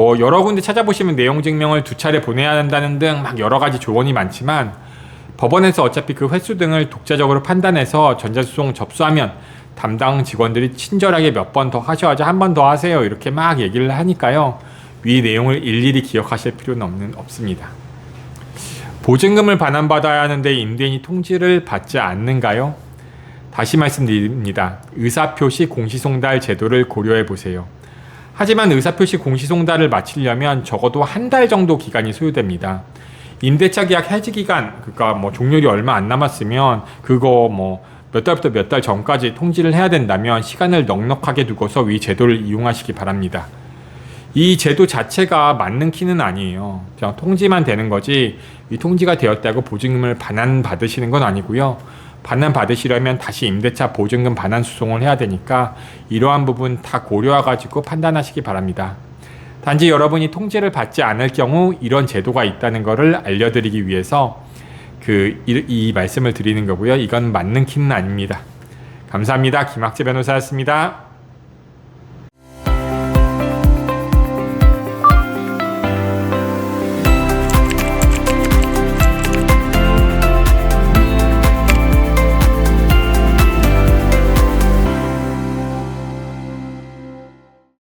뭐 여러 군데 찾아보시면 내용 증명을 두 차례 보내야 한다는 등 막 여러 가지 조언이 많지만 법원에서 어차피 그 횟수 등을 독자적으로 판단해서 전자소송 접수하면 담당 직원들이 친절하게 몇 번 더 하셔야지 한 번 더 하세요 이렇게 막 얘기를 하니까요 위 내용을 일일이 기억하실 필요는 없는 없습니다. 보증금을 반환받아야 하는데 임대인이 통지를 받지 않는가요? 다시 말씀드립니다. 의사표시 공시송달 제도를 고려해 보세요. 하지만 의사표시 공시송달을 마치려면 적어도 한 달 정도 기간이 소요됩니다. 임대차 계약 해지 기간, 그러니까 뭐 종료일이 얼마 안 남았으면 그거 뭐 몇 달부터 몇 달 전까지 통지를 해야 된다면 시간을 넉넉하게 두고서 이 제도를 이용하시기 바랍니다. 이 제도 자체가 맞는 키는 아니에요. 그냥 통지만 되는 거지 이 통지가 되었다고 보증금을 반환 받으시는 건 아니고요. 반환 받으시려면 다시 임대차 보증금 반환 소송을 해야 되니까 이러한 부분 다 고려해 가지고 판단하시기 바랍니다. 단지 여러분이 통지를 받지 않을 경우 이런 제도가 있다는 것을 알려드리기 위해서 그 이 말씀을 드리는 거고요. 이건 맞는 키는 아닙니다. 감사합니다. 김학재 변호사였습니다.